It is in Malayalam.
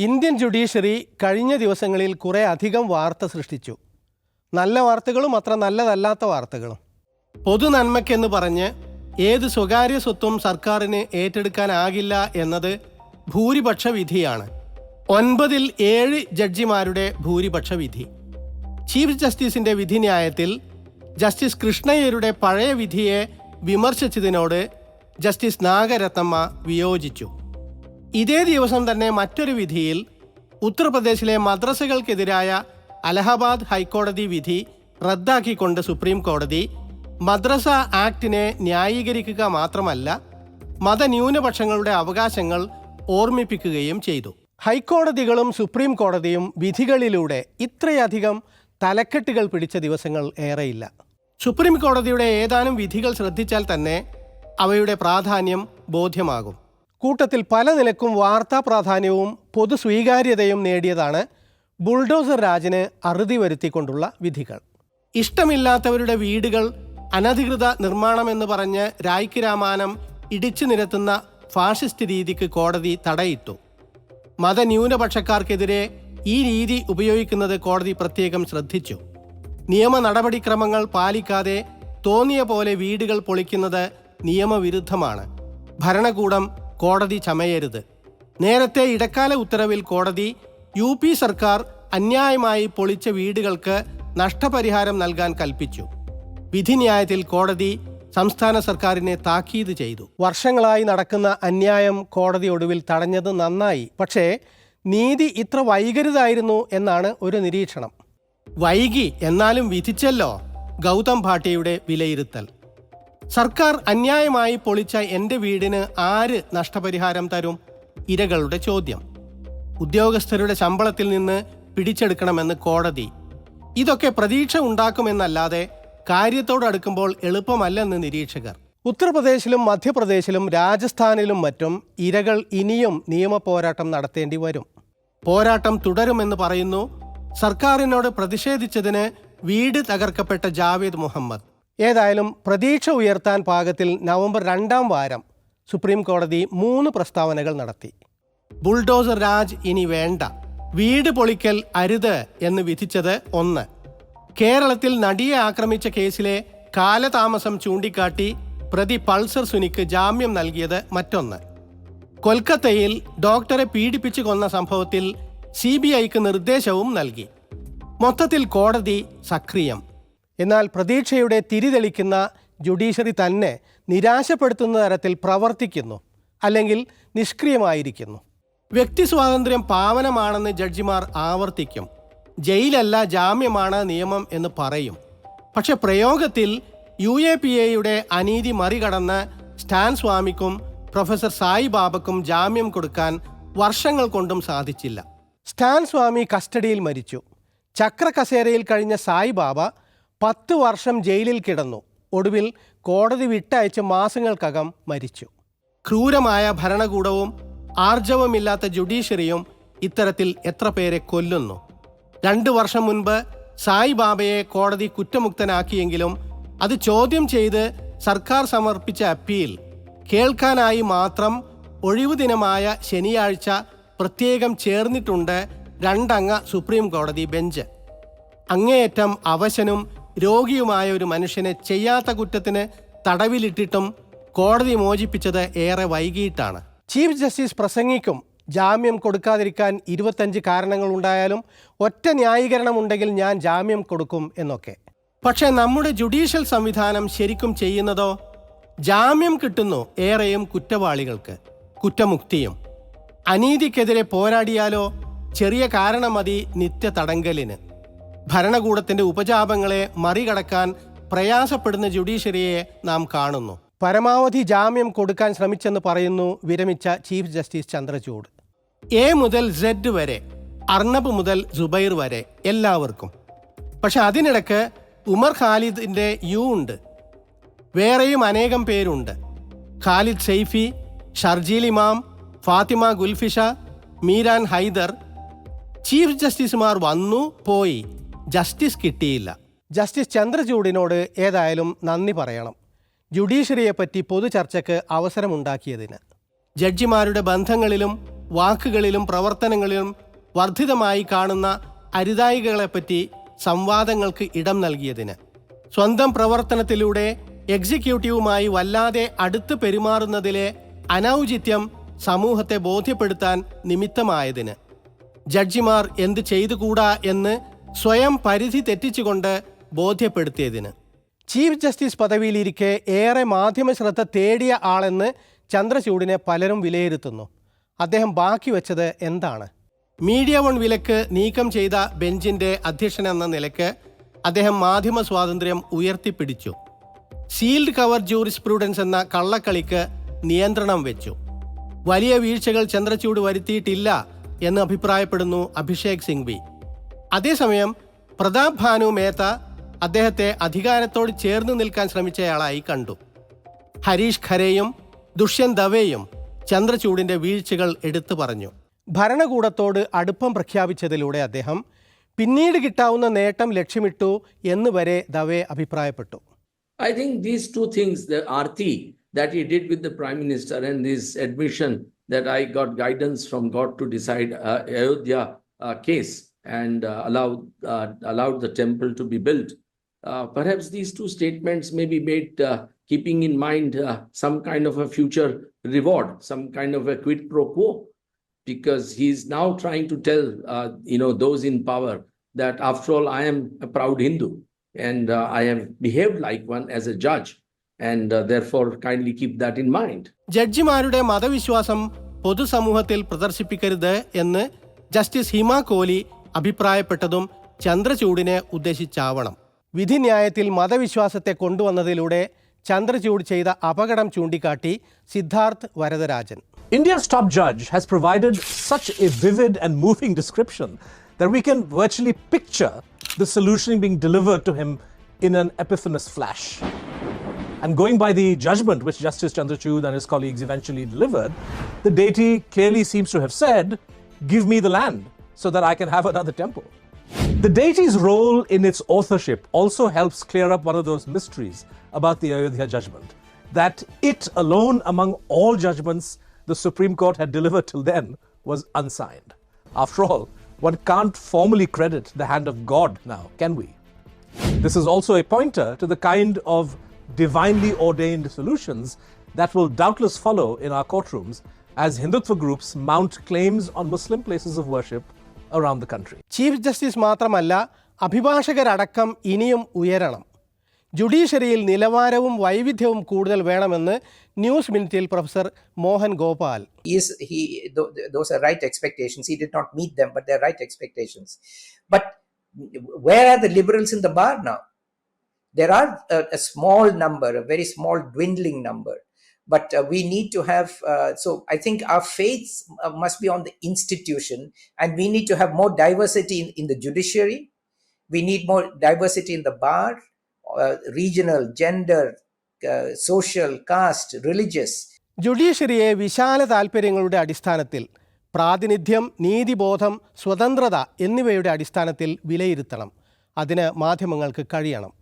ഇന്ത്യൻ ജുഡീഷ്യറി കഴിഞ്ഞ ദിവസങ്ങളിൽ കുറേ അധികം വാർത്ത സൃഷ്ടിച്ചു. നല്ല വാർത്തകളും അത്ര നല്ലതല്ലാത്ത വാർത്തകളും. പൊതു നന്മയ്ക്കെന്ന് പറഞ്ഞ് ഏത് സ്വകാര്യ സ്വത്തും സർക്കാരിന് ഏറ്റെടുക്കാനാകില്ല എന്നത് ഭൂരിപക്ഷ വിധിയാണ്. ഒൻപതിൽ ഏഴ് ജഡ്ജിമാരുടെ ഭൂരിപക്ഷ വിധി. ചീഫ് ജസ്റ്റിസിന്റെ വിധിന്യായത്തിൽ ജസ്റ്റിസ് കൃഷ്ണയ്യരുടെ പഴയ വിധിയെ വിമർശിച്ചതിനോട് ജസ്റ്റിസ് നാഗരത്നമ്മ വിയോജിച്ചു. ഇതേ ദിവസം തന്നെ മറ്റൊരു വിധിയിൽ ഉത്തർപ്രദേശിലെ മദ്രസകൾക്കെതിരായ അലഹബാദ് ഹൈക്കോടതി വിധി റദ്ദാക്കിക്കൊണ്ട് സുപ്രീം കോടതി മദ്രസ ആക്ടിനെ ന്യായീകരിക്കുക മാത്രമല്ല മതന്യൂനപക്ഷങ്ങളുടെ അവകാശങ്ങൾ ഓർമ്മിപ്പിക്കുകയും ചെയ്തു. ഹൈക്കോടതികളും സുപ്രീം കോടതിയും വിധികളിലൂടെ ഇത്രയധികം തലക്കെട്ടുകൾ പിടിച്ച ദിവസങ്ങൾ ഏറെയില്ല. സുപ്രീം കോടതിയുടെ ഏതാനും വിധികൾ ശ്രദ്ധിച്ചാൽ തന്നെ അവയുടെ പ്രാധാന്യം ബോധ്യമാകും. കൂട്ടത്തിൽ പല നിലക്കും വാർത്താ പ്രാധാന്യവും പൊതു സ്വീകാര്യതയും നേടിയതാണ് ബുൾഡോസർ രാജിന് അറുതി വരുത്തിക്കൊണ്ടുള്ള വിധികൾ. ഇഷ്ടമില്ലാത്തവരുടെ വീടുകൾ അനധികൃത നിർമ്മാണമെന്ന് പറഞ്ഞ് രായ്ക്ക് രാമാനം ഇടിച്ചു നിരത്തുന്ന ഫാഷിസ്റ്റ് രീതിക്ക് കോടതി തടയിട്ടു. മതന്യൂനപക്ഷക്കാർക്കെതിരെ ഈ രീതി ഉപയോഗിക്കുന്നത് കോടതി പ്രത്യേകം ശ്രദ്ധിച്ചു. നിയമ നടപടിക്രമങ്ങൾ പാലിക്കാതെ തോന്നിയ പോലെ വീടുകൾ പൊളിക്കുന്നത് നിയമവിരുദ്ധമാണ്. ഭരണകൂടം കോടതി ചമയരുത്. നേരത്തെ ഇടക്കാല ഉത്തരവിൽ കോടതി യു പി സർക്കാർ അന്യായമായി പൊളിച്ച വീടുകൾക്ക് നഷ്ടപരിഹാരം നൽകാൻ കൽപ്പിച്ചു. വിധിന്യായത്തിൽ കോടതി സംസ്ഥാന സർക്കാരിനെ താക്കീത് ചെയ്തു. വർഷങ്ങളായി നടക്കുന്ന അന്യായം കോടതി ഒടുവിൽ തടഞ്ഞത് നന്നായി. പക്ഷേ നീതി ഇത്ര വൈകരുതായിരുന്നു എന്നാണ് ഒരു നിരീക്ഷണം. വൈകി എന്നാലും വിധിച്ചല്ലോ ഗൗതം ഭാട്ടിയുടെ വിലയിരുത്തൽ. സർക്കാർ അന്യായമായി പൊളിച്ച എന്റെ വീടിന് ആര് നഷ്ടപരിഹാരം തരും? ഇരകളുടെ ചോദ്യം. ഉദ്യോഗസ്ഥരുടെ ശമ്പളത്തിൽ നിന്ന് പിടിച്ചെടുക്കണമെന്ന് കോടതി. ഇതൊക്കെ പ്രതീക്ഷ ഉണ്ടാക്കുമെന്നല്ലാതെ കാര്യത്തോടടുക്കുമ്പോൾ എളുപ്പമല്ലെന്ന് നിരീക്ഷകർ. ഉത്തർപ്രദേശിലും മധ്യപ്രദേശിലും രാജസ്ഥാനിലും മറ്റും ഇരകൾ ഇനിയും നിയമ പോരാട്ടം നടത്തേണ്ടി വരും. പോരാട്ടം തുടരുമെന്ന് പറയുന്നു സർക്കാരിനോട് പ്രതിഷേധിച്ചതിന് വീട് തകർക്കപ്പെട്ട ജാവേദ് മുഹമ്മദ്. ഏതായാലും പ്രതീക്ഷ ഉയർത്താൻ പാകത്തിൽ നവംബർ രണ്ടാം വാരം സുപ്രീം കോടതി മൂന്ന് പ്രസ്താവനകൾ നടത്തി. ബുൾഡോസർ രാജ് ഇനി വേണ്ട. വീട് പൊളിക്കൽ അരുത് എന്ന് വിധിച്ചത് ഒന്ന്. കേരളത്തിൽ നടിയെ ആക്രമിച്ച കേസിലെ കാലതാമസം ചൂണ്ടിക്കാട്ടി പ്രതി പൾസർ സുനിക്ക് ജാമ്യം നൽകിയത് മറ്റൊന്ന്. കൊൽക്കത്തയിൽ ഡോക്ടറെ പീഡിപ്പിച്ചു കൊന്ന സംഭവത്തിൽ സി ബി ഐക്ക് നിർദ്ദേശവും നൽകി. മൊത്തത്തിൽ കോടതി സക്രിയം. എന്നാൽ പ്രതീക്ഷയുടെ തിരിതെളിക്കുന്ന ജുഡീഷ്യറി തന്നെ നിരാശപ്പെടുത്തുന്ന തരത്തിൽ പ്രവർത്തിക്കുന്നു അല്ലെങ്കിൽ നിഷ്ക്രിയമായിരിക്കുന്നു. വ്യക്തി സ്വാതന്ത്ര്യം പാവനമാണെന്ന് ജഡ്ജിമാർ ആവർത്തിക്കും. ജയിലല്ല ജാമ്യമാണ് നിയമം എന്ന് പറയും. പക്ഷെ പ്രയോഗത്തിൽ യു എ പി എയുടെ അനീതി മറികടന്ന് സ്റ്റാൻ സ്വാമിക്കും പ്രൊഫസർ സായി ബാബക്കും ജാമ്യം കൊടുക്കാൻ വർഷങ്ങൾ കൊണ്ടും സാധിച്ചില്ല. സ്റ്റാൻ സ്വാമി കസ്റ്റഡിയിൽ മരിച്ചു. ചക്ര കസേരയിൽ കഴിഞ്ഞ സായി ബാബ പത്ത് വർഷം ജയിലിൽ കിടന്നു. ഒടുവിൽ കോടതി വിട്ടയച്ച് മാസങ്ങൾക്കകം മരിച്ചു. ക്രൂരമായ ഭരണകൂടവും ആർജവമില്ലാത്ത ജുഡീഷ്യറിയും ഇത്തരത്തിൽ എത്ര പേരെ കൊല്ലുന്നു? രണ്ടു വർഷം മുൻപ് സായി ബാബയെ കോടതി കുറ്റമുക്തനാക്കിയെങ്കിലും അത് ചോദ്യം ചെയ്ത് സർക്കാർ സമർപ്പിച്ച അപ്പീൽ കേൾക്കാനായി മാത്രം ഒഴിവു ദിനമായ ശനിയാഴ്ച പ്രത്യേകം ചേർന്നിട്ടുണ്ട് രണ്ടംഗ സുപ്രീം കോടതി ബെഞ്ച്. അങ്ങേയറ്റം അവശനും രോഗിയുമായ ഒരു മനുഷ്യനെ ചെയ്യാത്ത കുറ്റത്തിന് തടവിലിട്ടിട്ടും കോടതി മോചിപ്പിച്ചത് ഏറെ വൈകിയിട്ടാണ്. ചീഫ് ജസ്റ്റിസ് പ്രസംഗിക്കും ജാമ്യം കൊടുക്കാതിരിക്കാൻ ഇരുപത്തഞ്ച് കാരണങ്ങളുണ്ടായാലും ഒറ്റ ന്യായീകരണം ഉണ്ടെങ്കിൽ ഞാൻ ജാമ്യം കൊടുക്കും എന്നൊക്കെ. പക്ഷേ നമ്മുടെ ജുഡീഷ്യൽ സംവിധാനം ശരിക്കും ചെയ്യുന്നതോ? ജാമ്യം കിട്ടുന്നു ഏറെയും കുറ്റവാളികൾക്ക് കുറ്റമുക്തിയും. അനീതിക്കെതിരെ പോരാടിയാലോ? ചെറിയ കാരണം മതി നിത്യ തടങ്കലിന് ഭരണകൂടത്തിന്റെ ഉപജാപങ്ങളെ മറികടക്കാൻ പ്രയാസപ്പെടുന്ന ജുഡീഷ്യറിയെ നാം കാണുന്നു. പരമാവധി ജാമ്യം കൊടുക്കാൻ ശ്രമിച്ചെന്ന് പറയുന്നു വിരമിച്ച ചീഫ് ജസ്റ്റിസ് ചന്ദ്രചൂഡ്. എ മുതൽ സെഡ് വരെ അർണബ് മുതൽ ജുബൈർ വരെ എല്ലാവർക്കും. പക്ഷെ അതിനിടക്ക് ഉമർ ഖാലിദിന്റെ യു ഉണ്ട്. വേറെയും അനേകം പേരുണ്ട്. ഖാലിദ് സെയ്ഫി ഷർജീൽ ഇമാം ഫാത്തിമ ഗുൽഫിഷ മീരാൻ ഹൈദർ. ചീഫ് ജസ്റ്റിസുമാർ വന്നു പോയി. ജസ്റ്റിസ് കിട്ടിയില്ല. ജസ്റ്റിസ് ചന്ദ്രചൂഡിനോട് ഏതായാലും നന്ദി പറയണം. ജുഡീഷ്യറിയെപ്പറ്റി പൊതുചർച്ചയ്ക്ക് അവസരമുണ്ടാക്കിയതിന്. ജഡ്ജിമാരുടെ ബന്ധങ്ങളിലും വാക്കുകളിലും പ്രവർത്തനങ്ങളിലും വർദ്ധിതമായി കാണുന്ന അരുതായികളെപ്പറ്റി സംവാദങ്ങൾക്ക് ഇടം നൽകിയതിന്. സ്വന്തം പ്രവർത്തനത്തിലൂടെ എക്സിക്യൂട്ടീവുമായി വല്ലാതെ അടുത്ത് പെരുമാറുന്നതിലെ അനൗചിത്യം സമൂഹത്തെ ബോധ്യപ്പെടുത്താൻ നിമിത്തമായതിന്. ജഡ്ജിമാർ എന്ത് ചെയ്തുകൂടാ എന്ന് സ്വയം പരിധി തെറ്റിച്ചുകൊണ്ട് ബോധ്യപ്പെടുത്തിയതിന്. ചീഫ് ജസ്റ്റിസ് പദവിയിലിരിക്കെ ഏറെ മാധ്യമ ശ്രദ്ധ തേടിയ ആളെന്ന് ചന്ദ്രചൂഡിനെ പലരും വിലയിരുത്തുന്നു. അദ്ദേഹം ബാക്കി വെച്ചത് എന്താണ്? മീഡിയ വൺ വിലക്ക് നീക്കം ചെയ്ത ബെഞ്ചിന്റെ അധ്യക്ഷൻ എന്ന നിലയ്ക്ക് അദ്ദേഹം മാധ്യമ സ്വാതന്ത്ര്യം ഉയർത്തിപ്പിടിച്ചു. സീൽഡ് കവർ ജൂറിസ്പ്രൂഡൻസ് എന്ന കള്ളക്കളിക്ക് നിയന്ത്രണം വെച്ചു. വലിയ വീഴ്ചകൾ ചന്ദ്രചൂട് വരുത്തിയിട്ടില്ല എന്ന് അഭിപ്രായപ്പെടുന്നു അഭിഷേക് സിംഗ്വി. അതേസമയം പ്രതാപ് ഭാനു മേത്ത അദ്ദേഹത്തെ അധികാരത്തോട് ചേർന്ന് നിൽക്കാൻ ശ്രമിച്ചയാളായി കണ്ടു. ഹരീഷ് ഖരെയും ദുഷ്യന്ത് ദവേയും ചന്ദ്രചൂഡിന്റെ വീഴ്ചകൾ എടുത്തു പറഞ്ഞു. ഭരണകൂടത്തോട് അടുപ്പം പ്രഖ്യാപിച്ചതിലൂടെ അദ്ദേഹം പിന്നീട് കിട്ടാവുന്ന നേട്ടം ലക്ഷ്യമിട്ടു എന്ന് വരെ ദവെ അഭിപ്രായപ്പെട്ടു. I think these two things the aarti that he did with the prime minister and these admission that I got guidance from God to decide Ayodhya case and uh, allowed uh, allowed the temple to be built. Uh, perhaps these two statements may be made uh, keeping in mind uh, some kind of a future reward, some kind of a quid pro quo, because he's now trying to tell uh, you know those in power that after all I am a proud Hindu and uh, I have behaved like one as a judge, and uh, therefore kindly keep that in mind. ജഡ്ജിമാരുടെ മതവിശ്വാസം പൊതുസമൂഹത്തിൽ പ്രദർശിപ്പിക്കരുത് എന്ന് ജസ്റ്റിസ് ഹിമ കോഹ്ലി അഭിപ്രായപ്പെട്ടതും ചന്ദ്രചൂഡിനെ ഉദ്ദേശിച്ചാവണം വിധിന്യായത്തിൽ മതവിശ്വാസത്തെ കൊണ്ടുവന്നതിലൂടെ ചന്ദ്രചൂഡ് ചെയ്ത അപകടം ചൂണ്ടിക്കാട്ടി Siddharth Varadarajan India's top judge has provided such a vivid and moving description that we can virtually picture the solution being delivered to him in an epiphanous flash. And going by the judgment which Justice Chandrachud and his colleagues eventually delivered, the deity clearly seems to have said, Give me the land so that I can have another temple. The deity's role in its authorship also helps clear up one of those mysteries about the Ayodhya judgment that it alone among all judgments the Supreme Court had delivered till then was unsigned. After all, one can't formally credit the hand of God now, can we? This is also a pointer to the kind of divinely ordained solutions that will doubtless follow in our courtrooms as Hindutva groups mount claims on Muslim places of worship around the country. Chief justice മാത്രമല്ല അഭിഭാഷകരടക്കം ഇനിയും ഉയരണം ജുഡീഷ്യറിയിൽ നിലവാരവും വൈവിധ്യവും കൂടുതൽ വേണമെന്ന് ന്യൂസ് മിനിറ്റിൽ professor Mohan Gopal is he tho- those are right expectations he did not meet them but they're right expectations but where are the liberals in the bar now there are a, a small number a very small dwindling number but uh, we need to have uh, so i think our faith uh, must be on the institution and we need to have more diversity in, in the judiciary we need more diversity in the bar uh, regional gender uh, social caste religious ജുഡീഷ്യറിയെ വിശാല താൽപ്പര്യങ്ങളുടെ അടിസ്ഥാനത്തിൽ പ്രാതിനിധ്യം നീതിബോധം സ്വതന്ത്രത എന്നിവയുടെ അടിസ്ഥാനത്തിൽ വിലയിരുത്തണം അതിന് മാധ്യമങ്ങൾക്ക് കഴിയണം